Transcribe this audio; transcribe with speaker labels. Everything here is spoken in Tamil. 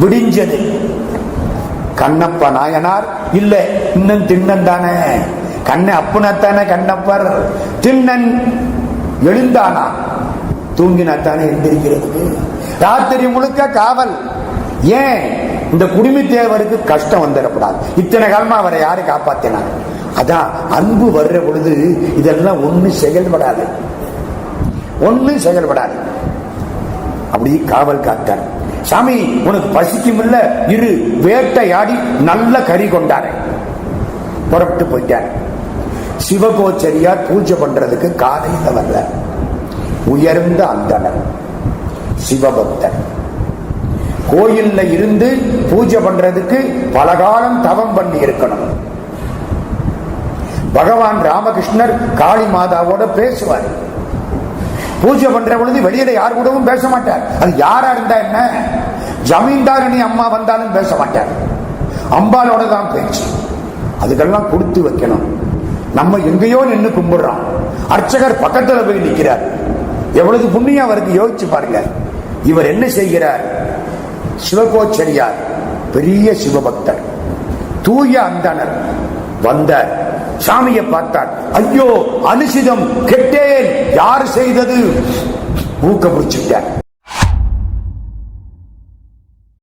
Speaker 1: விடிஞ்சது. கண்ணப்ப நாயனார் இல்ல இன்னும் திண்ணன் தானே. கண்ண அப்புனத்தானே கண்ணப்பர். திண்ணன் எழுந்தானா? தூங்கினாத்தானே எழுந்திருக்கிறது ராத்திரி முழுக்க காவல். ஏன்? இந்த குடிமி தேவருக்கு கஷ்டம் வந்துடக்கூடாது. இத்தனை காலமா அவரை யாரு காப்பாத்தினார் அதான் அன்பு வர்ற பொழுது இதெல்லாம் ஒண்ணு செயல்படாது. ஒண்ணு செயல்படாது. அப்படி காவல் காத்தார். சாமி உனக்கு பசிக்கும் இல்ல? இரு வேட்டையாடி நல்ல கறி கொண்டாரு புறப்பட்டு போயிட்டார். சிவகோச்சரியார் பூஜை பண்றதுக்கு காலையில் வரல. உயர்ந்த அந்தனர் சிவபக்தர் கோயில்ல இருந்து பூஜை பண்றதுக்கு பல காலம் தவம் பண்ணி இருக்கணும். பகவான் ராமகிருஷ்ணர் காளி மாதாவோட பேசுவார். பூஜை பண்ற பொழுது வெளியில யார் கூடவும் பேச மாட்டார். அது யாரா இருந்தா என்ன? ஜமீன்தாரணி அம்மா வந்தாலும் பேச மாட்டார். அம்பாலோட தான் பேச்சு. அதுக்கெல்லாம் கொடுத்து வைக்கணும். நம்ம எங்கேயோ நின்று கும்பிடுறோம். அர்ச்சகர் பக்கத்துல போய் நிற்கிறார் எவ்வளவு புண்ணியம் அவருக்கு யோசிச்சு பாருங்க. இவர் என்ன செய்கிறார்? சிவகோச்சரியார். பெரிய சிவபக்தர். தூய அந்தனர். வந்தார் சாமியை பார்த்தார். ஐயோ அனுசிதம் கெட்டேன். யார் செய்தது? ஊக்க